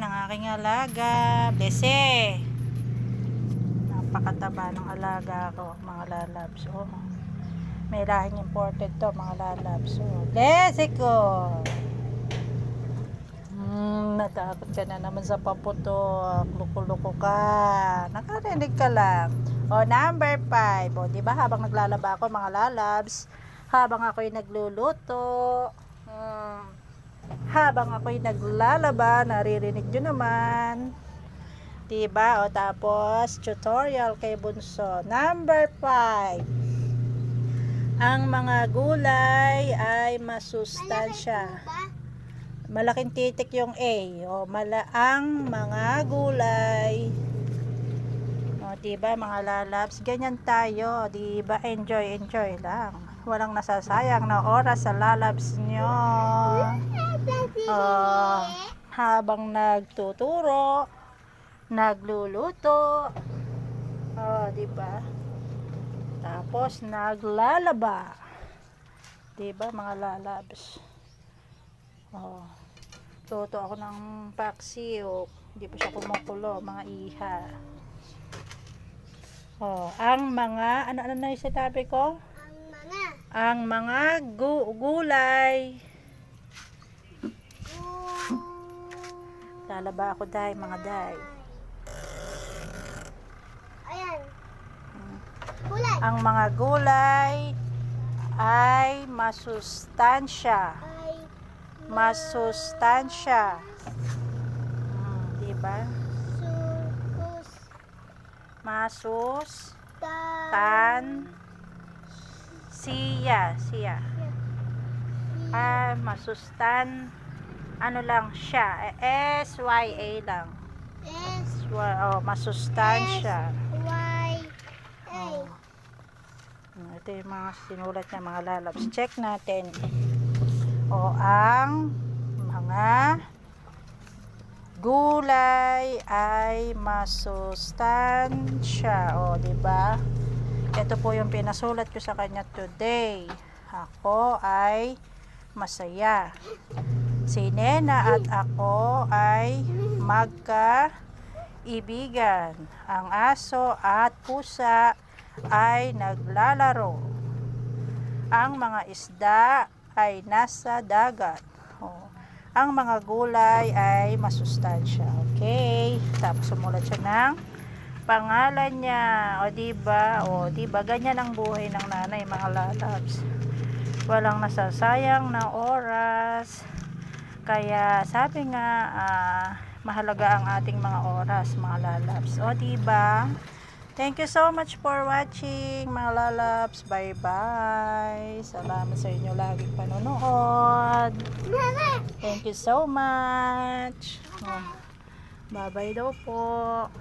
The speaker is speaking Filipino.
ang aking alaga. Blesse. Napakataba ng alaga ko, mga lalabs. Oh. May lahing imported to, mga lalabs. Oh. Blesse ko. Hmm, natakot ka na naman sa paputok. Luko-luko ka. Nakarinig ka lang. O, number 5. O, di ba habang naglalaba ako, mga lalabs, habang ako'y nagluluto, hmm, habang ako'y naglalaba, naririnig nyo naman. Diba? O, tapos, tutorial kay Bunso. Number 5. Ang mga gulay ay masustansya. Malaking titik yung A. O, mala ang mga gulay. O, diba mga lalabs? Ganyan tayo. Diba? Enjoy, enjoy lang. Walang nasasayang na oras sa lalabs nyo. O, habang nagtuturo, nagluluto. O, diba? Tapos, naglalaba. Diba mga lalabs? Oh. Luto ako ng paksiw. Hindi pa siya kumukulo, mga iha. Oh, ang mga, ano-ano na yung sinabi ko? Ang mga Ang mga gu- gulay. Lalaba ako day, mga day. Ayan. Kulay. Ang mga gulay ay masustansya. Ay Masustansya. Hmm, diba? sukus Masus. tan. Siya. Siya. Ah, masustan. Ano lang siya. S-Y-A lang. S Wa- Oh, masustansya. Y A. Oh. Ito yung mga sinulat niya mga lalabs. Check natin. O ang mga gulay ay masustansya. O, di ba? Ito po yung pinasulat ko sa kanya today. Ako ay masaya. Si Nena at ako ay magka-ibigan. Ang aso at pusa ay naglalaro. Ang mga isda ay nasa dagat. Oh. Ang mga gulay ay masustansya. Okay? Tapos sumulat siya ng pangalan niya. O di ba? O di ba ganyan ang buhay ng nanay mga lalabs. Walang nasasayang na oras. Kaya sabi nga ah, mahalaga ang ating mga oras mga lalabs. O di ba? Thank you so much for watching mga lalabs. Bye bye. Salamat sa inyo laging panonood. Thank you so much. Bye bye daw po.